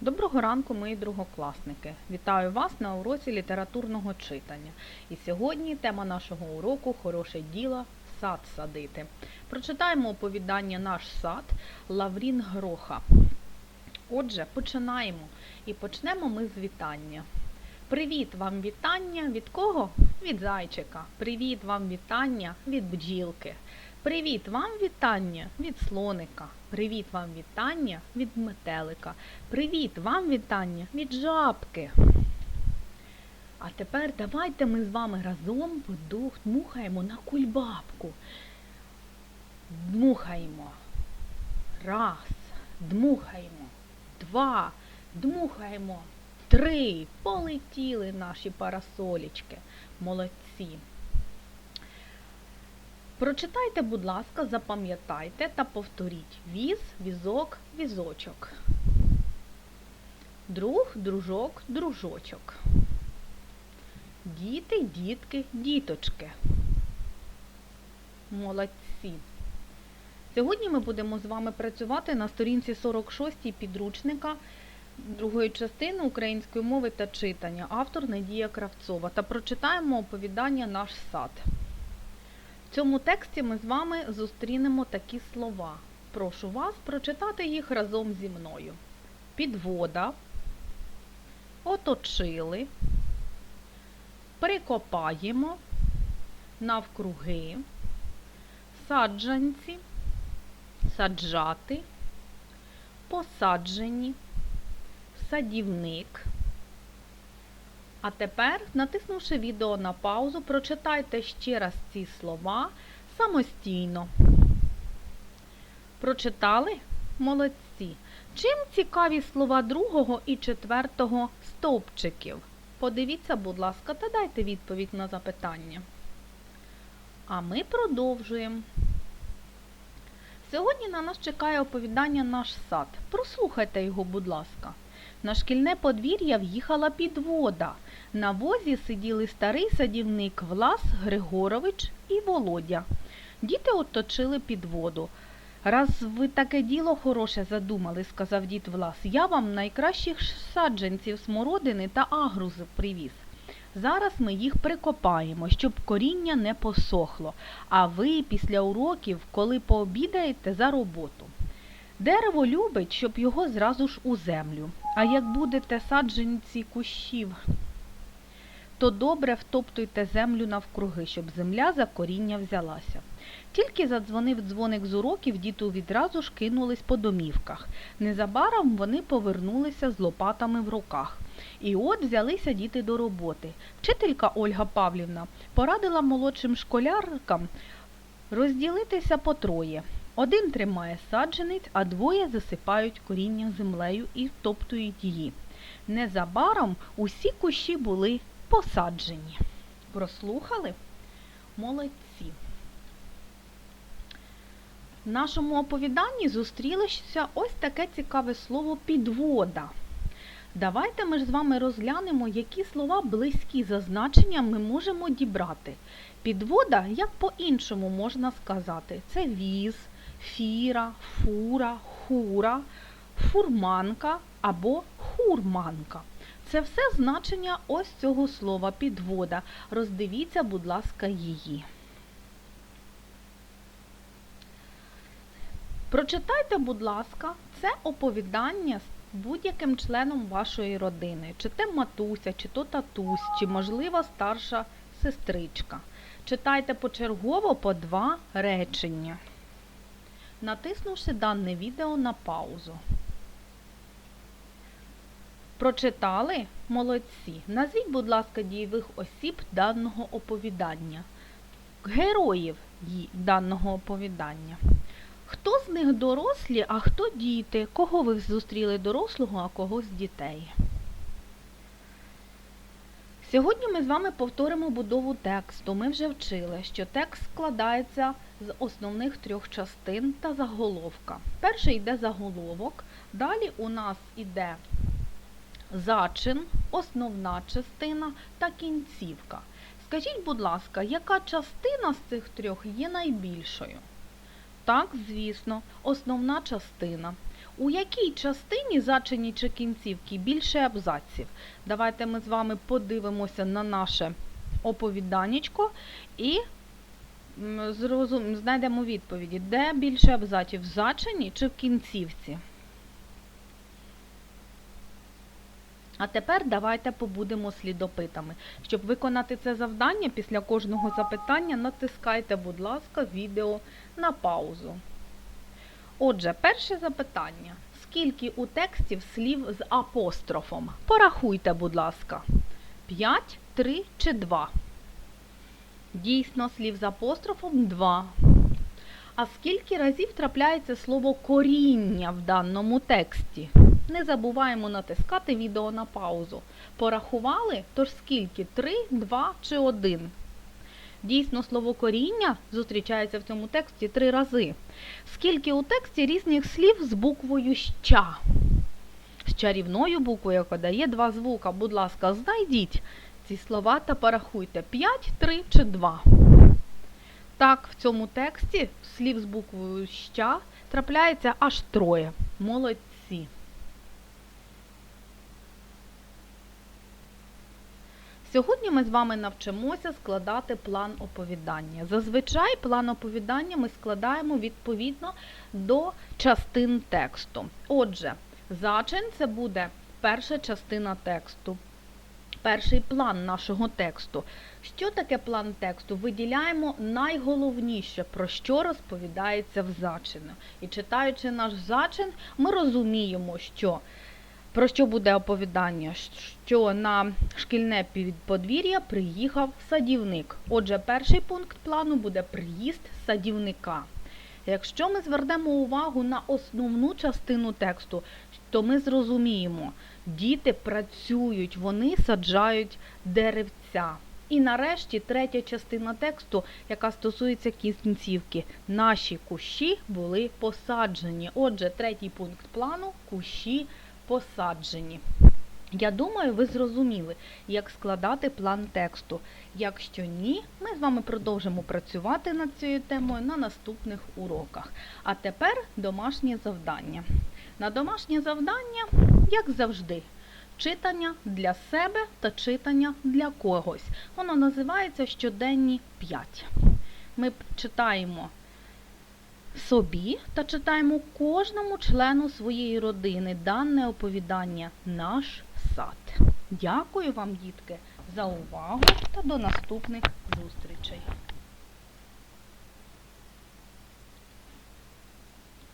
Доброго ранку, мої другокласники! Вітаю вас на уроці літературного читання. І сьогодні тема нашого уроку Хороше діло сад садити. Прочитаємо оповідання Наш сад Лаврін Гроха. Отже, починаємо. І почнемо ми з вітання. Привіт вам вітання від кого? Від зайчика. Привіт вам вітання від бджілки. Привіт вам вітання від слоника. Привіт вам вітання від метелика. Привіт вам вітання від жабки. А тепер давайте ми з вами разом вдух дмухаємо на кульбабку. Дмухаємо. Раз. Дмухаємо. Два. Дмухаємо. Три. Полетіли наші парасолічки. Молодці. Прочитайте, будь ласка, запам'ятайте та повторіть віз, візок, візочок. Друг, дружок, дружочок. Діти, дітки, діточки. Молодці. Сьогодні ми будемо з вами працювати на сторінці 46 підручника другої частини української мови та читання. Автор Надія Кравцова. Та прочитаємо оповідання Наш сад. В цьому тексті ми з вами зустрінемо такі слова. Прошу вас прочитати їх разом зі мною. Підвода, оточили, прикопаємо, навкруги, саджанці, саджати, посаджені, садівник. А тепер, натиснувши відео на паузу, прочитайте ще раз ці слова самостійно. Прочитали? Молодці. Чим цікаві слова другого і четвертого стовпчиків? Подивіться, будь ласка, та дайте відповідь на запитання. А ми продовжуємо. Сьогодні на нас чекає оповідання наш сад. Прослухайте його, будь ласка. На шкільне подвір'я в'їхала підвода. На возі сиділи старий садівник Влас Григорович і Володя. Діти оточили підводу. Раз ви таке діло хороше задумали, сказав дід Влас, я вам найкращих саджанців смородини та агрузи привіз. Зараз ми їх прикопаємо, щоб коріння не посохло, а ви після уроків, коли пообідаєте за роботу. Дерево любить, щоб його зразу ж у землю. А як будете саджанці кущів, то добре втоптуйте землю навкруги, щоб земля за коріння взялася. Тільки задзвонив дзвоник з уроків, діти відразу ж кинулись по домівках. Незабаром вони повернулися з лопатами в руках. І от взялися діти до роботи. Вчителька Ольга Павлівна порадила молодшим школяркам розділитися по троє. Один тримає саджанець, а двоє засипають коріння землею і втоптують її. Незабаром усі кущі були посаджені. Прослухали? Молодці. В нашому оповіданні зустрілося ось таке цікаве слово підвода. Давайте ми ж з вами розглянемо, які слова близькі за значенням ми можемо дібрати. Підвода, як по-іншому можна сказати, це віз, фіра, фура, хура, фурманка або хурманка. Це все значення ось цього слова підвода. Роздивіться, будь ласка, її. Прочитайте, будь ласка, це оповідання з будь-яким членом вашої родини, чи те матуся, чи то татусь, чи, можливо, старша сестричка. Читайте почергово по два речення, натиснувши дане відео на паузу. Прочитали? Молодці. Назвіть, будь ласка, дієвих осіб даного оповідання, героїв даного оповідання. Хто з них дорослі, а хто діти? Кого ви зустріли дорослого, а кого з дітей? Сьогодні ми з вами повторимо будову тексту. Ми вже вчили, що текст складається з основних трьох частин та заголовка. Перший йде заголовок, далі у нас іде зачин, основна частина та кінцівка. Скажіть, будь ласка, яка частина з цих трьох є найбільшою? Так, звісно, основна частина. У якій частині зачині чи кінцівки більше абзаців? Давайте ми з вами подивимося на наше оповіданнячко і зрозум... знайдемо відповіді, де більше абзаців в зачині чи в кінцівці. А тепер давайте побудемо слідопитами. Щоб виконати це завдання, після кожного запитання натискайте, будь ласка, відео на паузу. Отже, перше запитання. Скільки у текстів слів з апострофом? Порахуйте, будь ласка. 5, 3 чи 2? Дійсно, слів з апострофом 2. А скільки разів трапляється слово коріння в даному тексті? Не забуваємо натискати відео на паузу. Порахували? Тож скільки? 3, 2 чи 1? Дійсно, слово коріння зустрічається в цьому тексті три рази. Скільки у тексті різних слів з буквою ща? З чарівною буквою, яка дає два звука. Будь ласка, знайдіть ці слова та порахуйте 5, 3 чи 2. Так, в цьому тексті слів з буквою ща трапляється аж троє. Молодці. Сьогодні ми з вами навчимося складати план оповідання. Зазвичай план оповідання ми складаємо відповідно до частин тексту. Отже, зачин це буде перша частина тексту, перший план нашого тексту. Що таке план тексту? Виділяємо найголовніше, про що розповідається в зачину. І читаючи наш зачин, ми розуміємо, що про що буде оповідання? Що на шкільне подвір'я приїхав садівник. Отже, перший пункт плану буде приїзд садівника. Якщо ми звернемо увагу на основну частину тексту, то ми зрозуміємо, діти працюють, вони саджають деревця. І нарешті третя частина тексту, яка стосується кінцівки. Наші кущі були посаджені. Отже, третій пункт плану кущі посаджені. Я думаю, ви зрозуміли, як складати план тексту. Якщо ні, ми з вами продовжимо працювати над цією темою на наступних уроках. А тепер домашнє завдання. На домашнє завдання, як завжди, читання для себе та читання для когось. Воно називається щоденні 5. Ми читаємо собі та читаємо кожному члену своєї родини дане оповідання Наш сад. Дякую вам, дітки, за увагу та до наступних зустрічей.